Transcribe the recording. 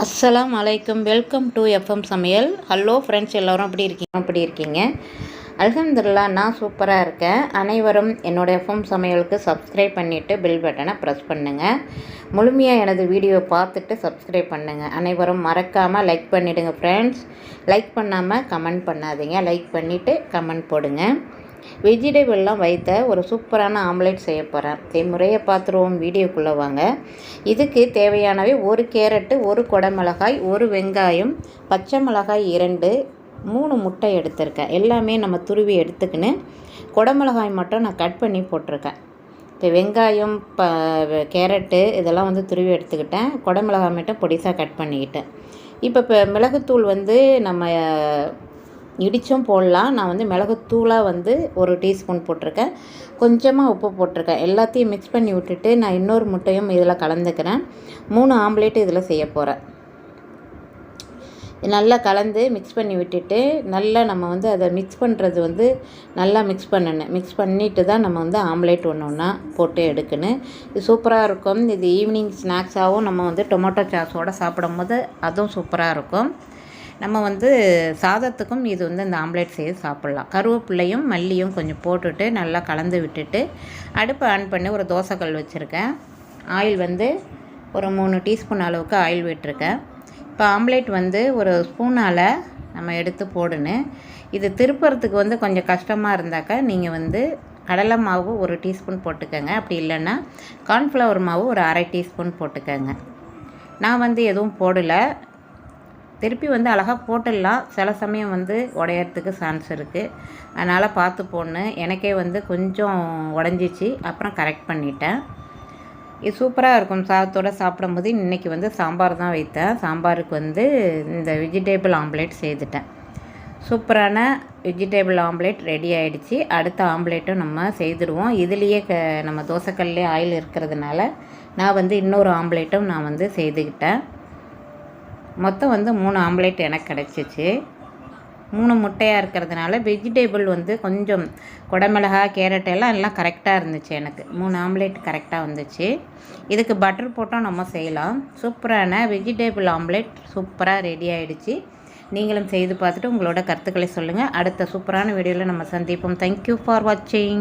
அஸ்ஸலாம் அலைக்கும் welcome to FM சமையல். ஹலோ ஃப்ரெண்ட்ஸ் எல்லோரும் அப்படி இருக்கீங்க? அப்படி இருக்கீங்க? அலகம்துல்லா நான் சூப்பராக இருக்கேன். அனைவரும் என்னோடய எஃப்எம் சமையலுக்கு சப்ஸ்கிரைப் பண்ணிவிட்டு பில் பட்டனை ப்ரெஸ் பண்ணுங்கள் முழுமையாக எனது வீடியோ பார்த்துட்டு சப்ஸ்கிரைப் பண்ணுங்கள் அனைவரும் மறக்காமல் லைக் பண்ணிவிடுங்க ஃப்ரெண்ட்ஸ் லைக் பண்ணாமல் கமெண்ட் பண்ணாதீங்க. லைக் பண்ணிவிட்டு கமெண்ட் போடுங்க. வெஜிடபிள்லாம் வைத்த ஒரு சூப்பரான ஆம்லேட் செய்ய போகிறேன் முறையை பார்த்துருவோம். வீடியோக்குள்ளே வாங்க. இதுக்கு தேவையானவை ஒரு கேரட்டு ஒரு குடமிளகாய் ஒரு வெங்காயம் பச்சை மிளகாய் இரண்டு மூணு முட்டை எடுத்திருக்கேன். எல்லாமே நம்ம துருவி எடுத்துக்கின்னு குடமிளகாய் மட்டும் நான் கட் பண்ணி போட்டிருக்கேன். இப்போ வெங்காயம் ப கேரட்டு இதெல்லாம் வந்து துருவி எடுத்துக்கிட்டேன். குடமிளகாய் மட்டும் பொடிசாக கட் பண்ணிக்கிட்டேன். இப்போ இப்போ மிளகுத்தூள் வந்து நம்ம இடித்தும் போடலாம். நான் வந்து மிளகுத்தூளாக வந்து ஒரு டீஸ்பூன் போட்டிருக்கேன். கொஞ்சமாக உப்பு போட்டிருக்கேன். எல்லாத்தையும் மிக்ஸ் பண்ணி விட்டுட்டு நான் இன்னொரு முட்டையும் இதில் கலந்துக்கிறேன். மூணு ஆம்லேட் இதில் செய்ய போகிறேன் நல்லா கலந்து மிக்ஸ் பண்ணி விட்டுட்டு நல்லா நம்ம வந்து அதை மிக்ஸ் பண்ணுறது வந்து நல்லா மிக்ஸ் பண்ணணும். மிக்ஸ் பண்ணிவிட்டு தான் நம்ம வந்து ஆம்லேட் ஒன்று ஒன்றா போட்டு எடுக்கணும். இது சூப்பராக இருக்கும். இது ஈவினிங் ஸ்நாக்ஸாகவும் நம்ம வந்து டொமேட்டோ சாஸோடு சாப்பிடும்போது அதுவும் சூப்பராக இருக்கும். நம்ம வந்து சாதத்துக்கும் இது வந்து இந்த ஆம்லேட் செய்து சாப்பிட்லாம். கருவேப்பிள்ளையும் மல்லியும் கொஞ்சம் போட்டுட்டு நல்லா கலந்து விட்டுட்டு அடுப்பை ஆன் பண்ணி ஒரு தோசைக்கல் வச்சுருக்கேன். ஆயில் வந்து ஒரு மூணு டீஸ்பூன் அளவுக்கு ஆயில் விட்டுருக்கேன். இப்போ ஆம்லேட் வந்து ஒரு ஸ்பூனால் நம்ம எடுத்து போடணும். இது திருப்புறத்துக்கு வந்து கொஞ்சம் கஷ்டமாக இருந்தாக்கா நீங்கள் வந்து கடலை மாவு ஒரு டீஸ்பூன் போட்டுக்கோங்க. அப்படி இல்லைன்னா கார்ன்ஃப்ளவர் மாவு ஒரு அரை டீஸ்பூன் போட்டுக்கோங்க. நான் வந்து எதுவும் போடலை. திருப்பி வந்து அழகாக போட்டுடலாம். சில சமயம் வந்து உடையறதுக்கு சான்ஸ் இருக்குது அதனால் பார்த்து போடணும். எனக்கே வந்து கொஞ்சம் உடஞ்சிச்சு. அப்புறம் கரெக்ட் பண்ணிட்டேன். இது சூப்பராக இருக்கும். சாதத்தோடு சாப்பிடும்போது இன்றைக்கி வந்து சாம்பார் தான் வைத்தேன். சாம்பாருக்கு வந்து இந்த வெஜிடேபிள் ஆம்லேட் செய்துட்டேன். சூப்பரான வெஜிடேபிள் ஆம்லேட் ரெடி ஆகிடுச்சு அடுத்த ஆம்லேட்டும் நம்ம செய்துடுவோம். இதுலேயே க நம்ம தோசைக்கல்லே ஆயில் இருக்கிறதுனால நான் வந்து இன்னொரு ஆம்லேட்டும் நான் வந்து செய்துக்கிட்டேன். மொத்தம் வந்து மூணு ஆம்லேட் எனக்கு கிடச்சிச்சு. மூணு முட்டையாக இருக்கிறதுனால வெஜிடேபிள் வந்து கொஞ்சம் குடமிளகா கேரட் எல்லாம் எல்லாம் கரெக்டாக இருந்துச்சு எனக்கு. மூணு ஆம்லேட் கரெக்டாக வந்துச்சு. இதுக்கு பட்டர் போட்டால் நம்ம செய்யலாம். சூப்பரான வெஜிடேபிள் ஆம்லேட் சூப்பராக ரெடி ஆகிடுச்சு நீங்களும் செய்து பார்த்துட்டு உங்களோட கருத்துக்களை சொல்லுங்கள் அடுத்த சூப்பரான வீடியோவில் நம்ம சந்திப்போம். தேங்க்யூ ஃபார் வாட்சிங்